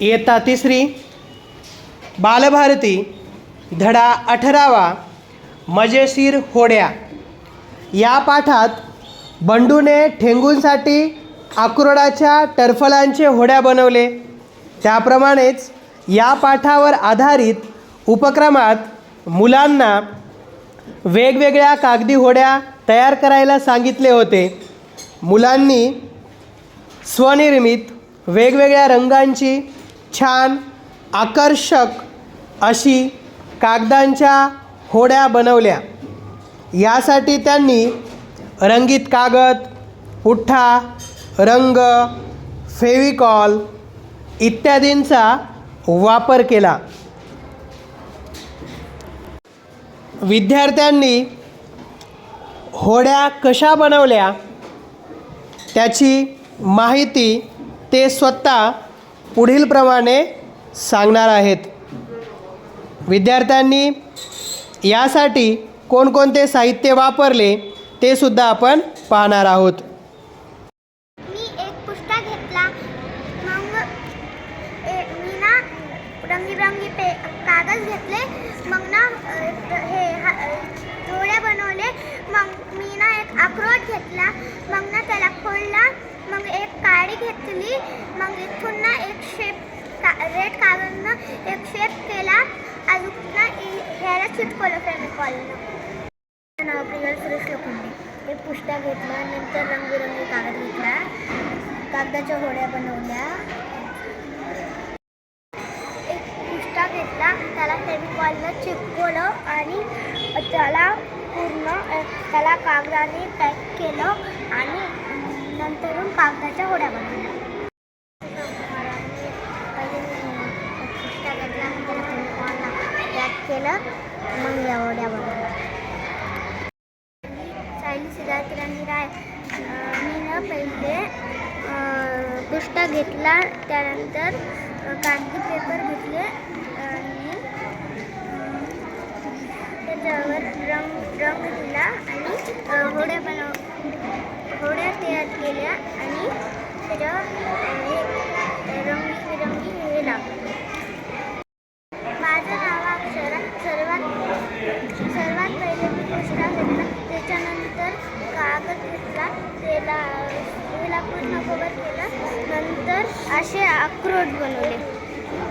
इयत्ता तिसरी. बालभारती धडा अठरावा. मजेशीर होड्या. या पाठात बंडूने ठेंगूंसाठी आक्रोडाच्या टरफलांचे होड्या बनवले. त्याप्रमाणेच या पाठावर आधारित उपक्रमात मुलांना वेगवेगळ्या कागदी होड्या तयार करायला सांगितले होते. मुलांनी स्वनिर्मित वेगवेगळ्या रंगांची छान आकर्षक अशी कागदांच्या होड्या बनवल्या. यासाठी त्यांनी रंगीत कागद पुठ्ठा रंग फेविकॉल इत्यादींचा वापर केला. विद्यार्थ्यांनी होड्या कशा बनवल्या त्याची माहिती ते स्वतः पुढीलप्रमाणे सांगणार आहेत. विद्यार्थ्यांनी यासाठी कोणकोणते साहित्य वापरले ते सुद्धा आपण पाहणार आहोत. मी एक पुस्तक घेतला. मग मी ना रंगीबेरंगी पे कागद घेतले. मग ना हे हा- डोळे बनवले. मग मी ना एक अक्रोड घेतला. मग ना त्याला खोलला मग एक काडी घेतली मग इथून ना एक शेप का रेड कागदनं एक शेप केला. अजून ना ह्याला चिटकवलं फेमिकॉलनं नाव प्रियल सुरेश लोखंडे एक पुष्टा घेतला नंतर रंगबिरंगी कागद घेतला. कागदाच्या होड्या बनवल्या. एक पुष्टा घेतला त्याला फेमिकॉलनं चिपकवलं आणि त्याला पूर्ण त्याला कागदाने पॅक केलं आणि नंतरून कागदाच्या होड्या बनवल्या पहिले मी एक पुस्तक घेतला मग त्याला फेमिकॉलला पॅक केलं मग एवढ्या बघा. सायली सिद्धार्थराणी राय मी ना पहिले पुष्टा घेतला त्यानंतर कागदी पेपर घेतले आणि त्याच्यावर रंग रंग दिला आणि होड्या बनव होड्या तयार केल्या आणि त्याच्यावर रंगीबिरंगी हे लागले माझं नाव अक्षरा सर्वात सर्वात पहिले मी पुस्तक घेतलं त्याच्यानंतर कागद घेतला त्याला त्याला पूर्ण कवर केला. नंतर असे अक्रोड बनवले.